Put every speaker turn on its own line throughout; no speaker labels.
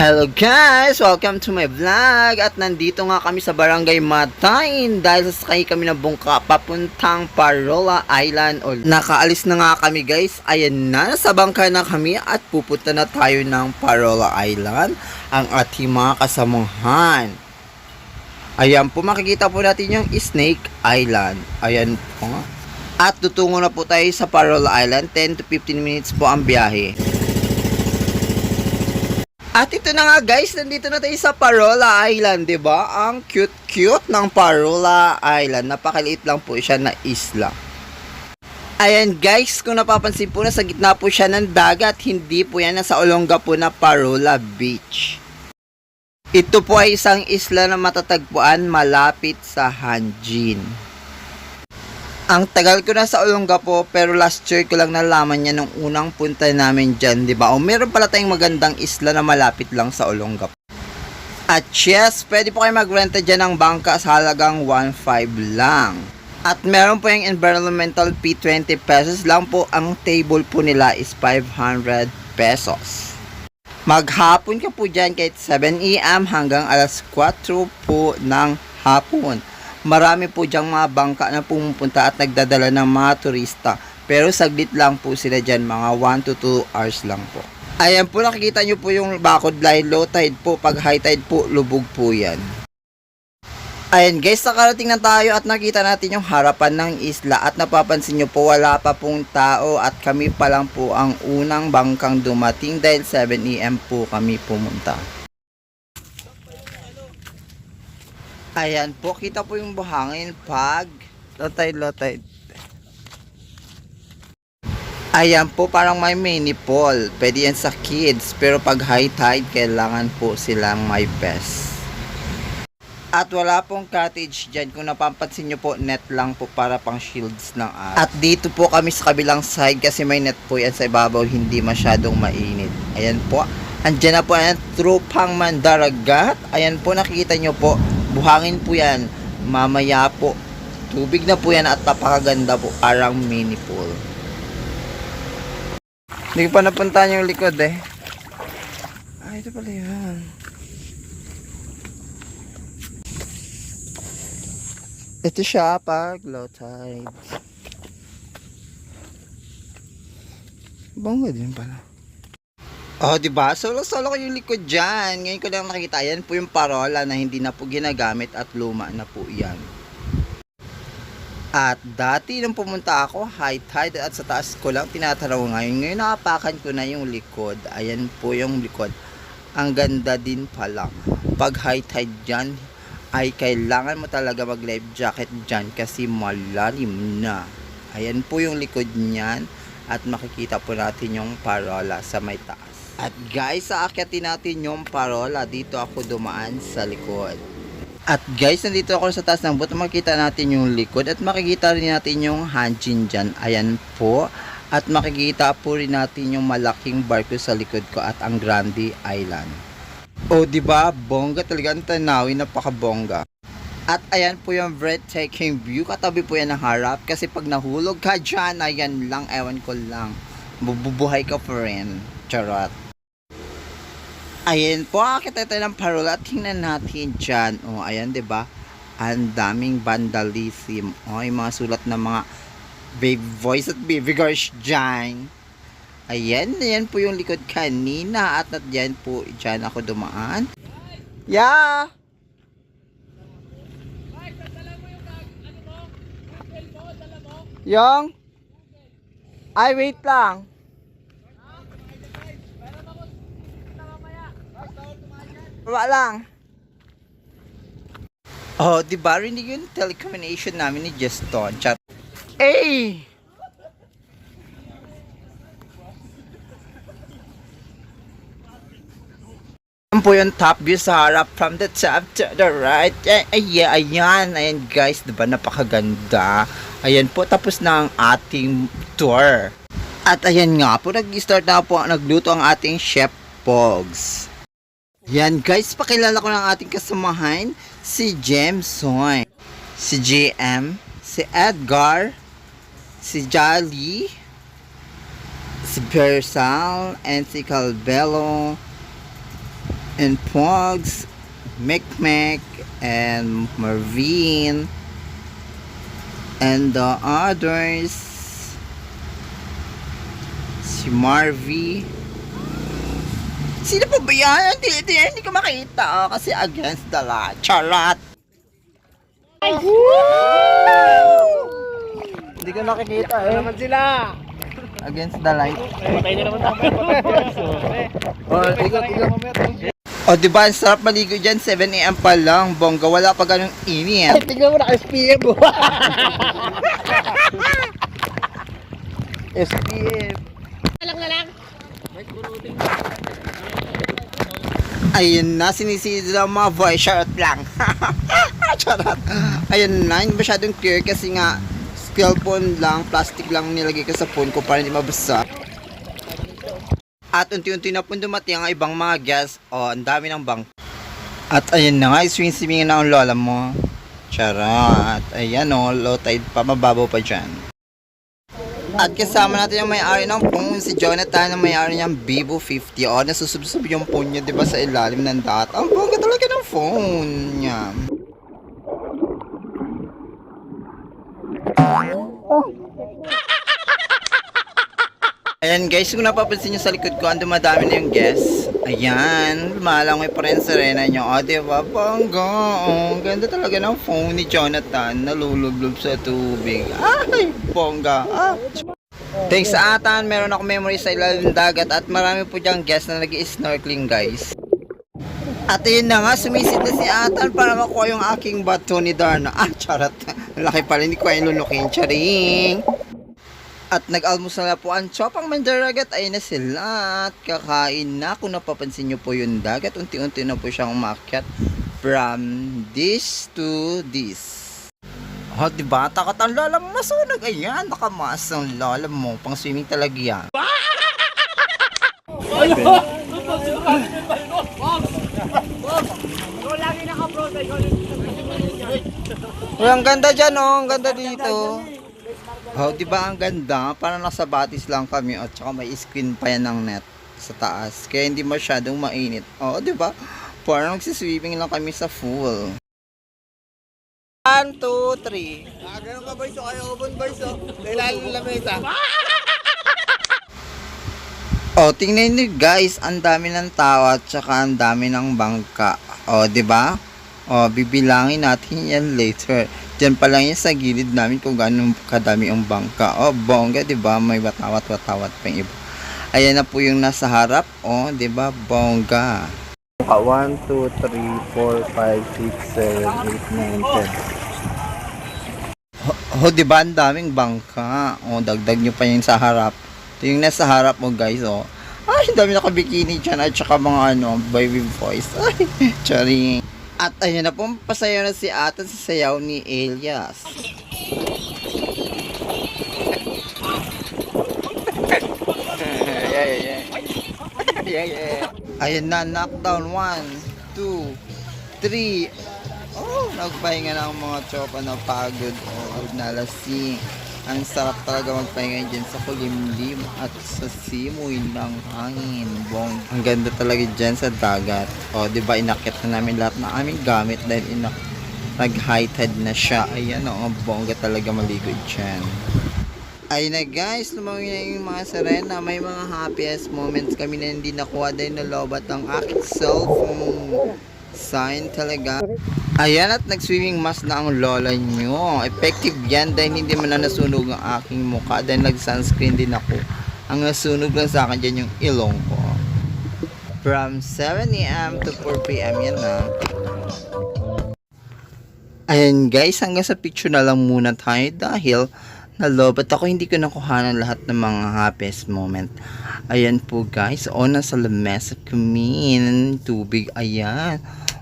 Hello guys! Welcome to my vlog. At nandito nga kami sa Barangay Matain dahil sasakay kami ng bungka papuntang Parola Island nakaalis na nga kami guys. Ayan na nasa bangka na kami at pupunta na tayo ng Parola Island. Ang ating mga kasamahan. Ayan po makikita po natin yung Snake Island. Ayan po. At tutungo na po tayo sa Parola Island. 10 to 15 minutes po ang biyahe at ito na nga guys, nandito na tayo sa Parola Island, 'di ba? Ang cute-cute ng Parola Island. Napakaliit lang po siya na isla. Ayan guys, kung napapansin po na sa gitna po siya ng dagat, hindi po yan nasa Olongapo na Parola Beach. Ito po ay isang isla na matatagpuan malapit sa Hanjin. Ang tagal ko na sa Olongapo pero last year ko lang nalaman niya nung unang punta namin dyan, di ba? O meron pala tayong magandang isla na malapit lang sa Olongapo. At yes, pwede po kayo magrenta dyan ng bangka sa halagang 1.5 lang. At meron po yung environmental fee 20 pesos lang po. Ang table po nila is 500 pesos. Maghapon ka po dyan kahit 7 a.m. hanggang alas 4 po ng hapon. Marami po diyang mga bangka na pumupunta at nagdadala ng mga turista. Pero saglit lang po sila dyan, mga 1 to 2 hours lang po. Ayan po, nakikita nyo po yung bakod line, low tide po. Pag high tide po, lubog po yan. Ayan guys, nakarating na tayo at nakita natin yung harapan ng isla at napapansin nyo po wala pa pong tao at kami pa lang po ang unang bangkang dumating dahil 7am po kami pumunta. Ayan po, kita po yung buhangin pag low tide. Ayan po, parang may mini pool. Pwede yan sa kids. Pero pag high tide, kailangan po silang may vest. At wala pong cottage dyan. Kung napapansin nyo po, net lang po para pang shields ng araw. At dito po kami sa kabilang side kasi may net po yan sa ibabaw. Hindi masyadong mainit. Ayan po. Andyan na po yan. Trupang Mandaragat. Ayan po, nakikita nyo po. Buhangin po yan. Mamaya po. Tubig na po yan at napakaganda po. Parang mini pool. Hindi pa napuntahan yung likod eh. Ay, ito pala yun. Ito siya pag low tide. Bongga din pala. Oh, di ba? Solo-solo ko yung likod dyan. Ngayon ko lang nakita. Yan po yung parola na hindi na po ginagamit at luma na po yan. At dati nung pumunta ako, high tide at sa taas ko lang tinatanaw ngayon. Ngayon nakapakan ko na yung likod. Ayan po yung likod. Ang ganda din pala. Pag high tide dyan, ay kailangan mo talaga mag life jacket dyan kasi malalim na. Ayan po yung likod niyan at makikita po natin yung parola sa may taas. At guys, aakyatin natin yung parola. Dito ako dumaan sa likod. At guys, nandito ako sa taas ng boat. Makikita natin yung likod at makikita rin natin yung hanjin dyan. Ayan po. At makikita po rin natin yung malaking barko sa likod ko at ang Grande Island. O, di ba? Bongga talaga ang tanawin, napakabongga. At ayan po yung breathtaking view. Katabi po yan ng harap. Kasi pag nahulog ka dyan, ayan lang, ewan ko lang. Bubuhay ka pa rin. Charot. Ayan po, akita tayo ng parola. Tingnan natin dyan. O, ayan, di ba? Ang daming vandalism. O, yung mga sulat ng mga baby voice at baby girls dyan. Ayan, ayan po yung likod kanina. At at dyan po, dyan ako dumaan. Yeah! Yung? Ay, wait lang. Baba lang. Oh, di ba rinig yung telecommunication namin ni Juston? Chat. Hey! Yan po yung top view sa harap from the top to the right. Ay, ay, ayan, ayan guys, diba napakaganda. Ayan po, tapos na ang ating tour. At ayan nga po, nag-start na po, nagluto ang ating Chef Pogs. Yan guys, pakilala ko ng ating kasamahan, si Jameson, si JM, si Edgar, si Jolly, si Bersal, and si Calbelo, and Pogs, Mekmek, and Marvin, and the others, si Marvy, Sino pa ba yan? Hindi, hindi, hindi ko makita ah, kasi against the law. Charot! Hindi ko nakikita eh.
naman sila.
Against the light.
Patay na naman tayo.
Oh, ikot, ikot. O, di ba? Ang sarap maligo dyan. 7 a.m. pa lang. Bongga, wala pa ganun init.
Tingnan mo na SPM mo. SPM.
Ayun na, sinisid ang mga voice shot lang. Charot. Ayun na, hindi masyadong clear kasi nga skill phone lang, plastic lang nilagay ko sa phone ko para hindi mabasa. At unti-unti na po dumating ang ibang mga guests. O, ang dami ng bang. At ayun na nga, swing-swingin na ang lola mo. Charot. Ayan o, low tide pa, mababaw pa dyan. At kasama natin yung may-ari ng phone, si Jonathan, ang may-ari niyang Vivo 50. O, nasusubsob yung phone niya, di ba, sa ilalim ng data. Ang bongga talaga ng phone niya. Ayan guys, kung napapansin nyo sa likod ko, ang dumadami na yung guests. Ayan, lumalangoy pa rin sa rena nyo. O, diba? Bongga. Oh, ganda talaga ng phone ni Jonathan. Nalulublob sa tubig. Ay, bongga. Ah. Thanks sa atan, meron ako memory sa ilalim dagat at marami po diyang guests na nag snorkeling guys. At yun na nga, sumisid na si Atan para makuha yung aking bato ni Darna. Ah, charot. Laki pala, hindi ko ay lulukin. Charing! At nag-almusal na po ang Chopang Mandaragat ay na sila at kakain na. Kung napapansin nyo po yung dagat, unti-unti na po siyang umakyat from this to this. Oh, di ba? Takot ang lola mo masunog. Ayan, nakamas ang lola mo. Pang swimming talaga yan. Uy, ang ganda dyan, oh. Ang ganda dito. Oh, di ba ang ganda? Parang nasa batis lang kami at saka may screen pa yan ng net sa taas. Kaya hindi masyadong mainit. Oh, di ba? Parang nagsiswimming lang kami sa pool. 1, 2, 3.
Ah, ganun ka boys. Kaya ubon boys. Kailangan ng lamesa.
Oh, tingnan niyo guys, ang dami ng tao at saka ang dami ng bangka. Oh, 'di ba? Oh, bibilangin natin 'yan later. Diyan pa lang yan sa gilid namin kung gaano kadami ang bangka. Oh, bongga, 'di ba? May watawat-watawat pa yung iba. Ayan na po yung nasa harap. Oh, 'di ba? Bongga. 1 2 3 4 5 6 7 8 9 10. Oh, 'di ba? Ang daming bangka. Oh, dagdag nyo pa yung sa harap. Ito yung nasa harap mo guys, oh. Ay, dami nakabikini dyan at saka mga ano, baby voice. Ay, charing. At ayun na po, pasayaw na si Atan sa sayaw ni Elias. Ayun na, knockdown. 1, 2, 3. Oh, nagpahinga na ang mga tropa na pagod o oh, nalasing. Ang sarap talaga magpahinga dyan sa kulimlim at sa simoy ng hangin. Bong. Ang ganda talaga dyan sa dagat. O, di ba inakit na namin lahat ng aming gamit dahil inak nag-high tide na siya. Ayan o, bongga talaga maligo dyan. Ayun na guys, lumawi na yung mga serena. May mga happiest moments kami na hindi nakuha dahil nalobat ang aking cellphone. Sign talaga. Ayan at nag-swimming mask na ang lola nyo. Effective yan dahil hindi man na nasunog ang aking mukha dahil nag-sunscreen din ako. Ang nasunog lang sa akin dyan yung ilong ko. From 7am to 4pm yan na. Ayan guys, hanggang sa picture na lang muna tayo dahil nalobat ako hindi ko nakuhanan lahat ng mga happiest moment. Ayan po guys, o nasa lamesa kami ng tubig. Ayan,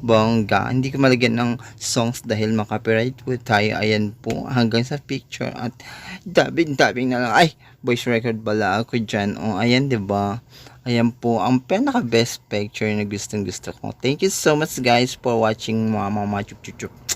bongga. Hindi ko malagyan ng songs dahil makapiright po tayo. Ayan po, hanggang sa picture at dabing-dabing na lang. Ay, voice record bala ako dyan. O, ayan, 'di ba Ayan po, ang pinaka best picture na gustong gusto ko. Thank you so much guys for watching mga mga chup chup chup.